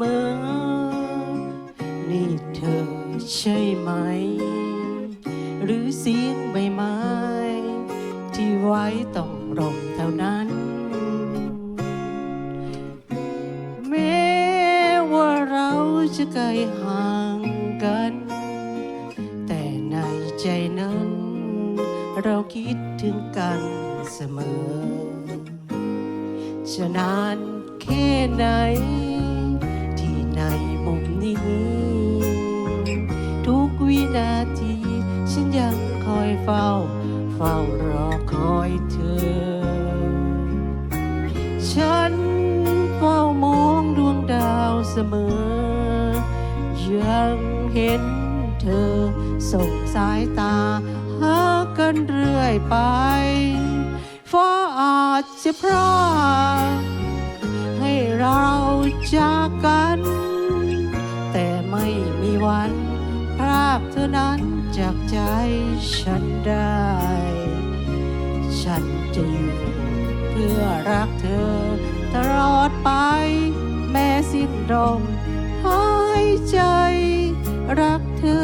มอ นี่เธอใช่ไหม หรือเสียงใบไม้ ที่ไว้ต้องรมเท่านั้น แม้ว่าเราจะไกลห่างกัน แต่ในใจนั้น เราคิดถึงกันเสมอจะนาน ไหน ที่ในมุมนี้ ทุกวินาที ฉันยังคอยเฝ้า เฝ้ารอคอยเธอ ฉันเฝ้ามองดวงดาวเสมอ ยังเห็นเธอส่งสายตาหากันเรื่อยไป ฟ้าอาจจะพราก จากกัน แต่ไม่มีวันพรากเธอนั้นจากใจฉันได้ ฉันจะอยู่เพื่อรักเธอ ตลอดไป แม้สิ้นลมหายใจ รักเธอ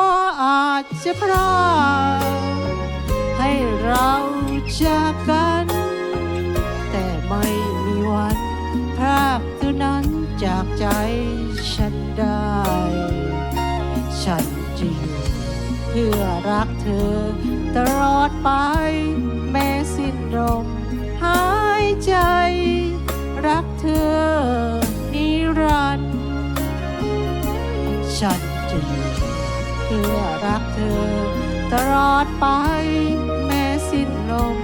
ฟ้าอาจจะพรากให้เราจากกัน แต่ไม่มีวันพรากเธอนั้นจากใจฉันได้ ฉันจะอยู่เพื่อรักเธอ ตลอดไปแม้สิ้นลมหายใจ รักเธอนิรันดร์ฉันจะอยู่ เพื่อรักเธอ ตลอดไปแม้สิ้นลม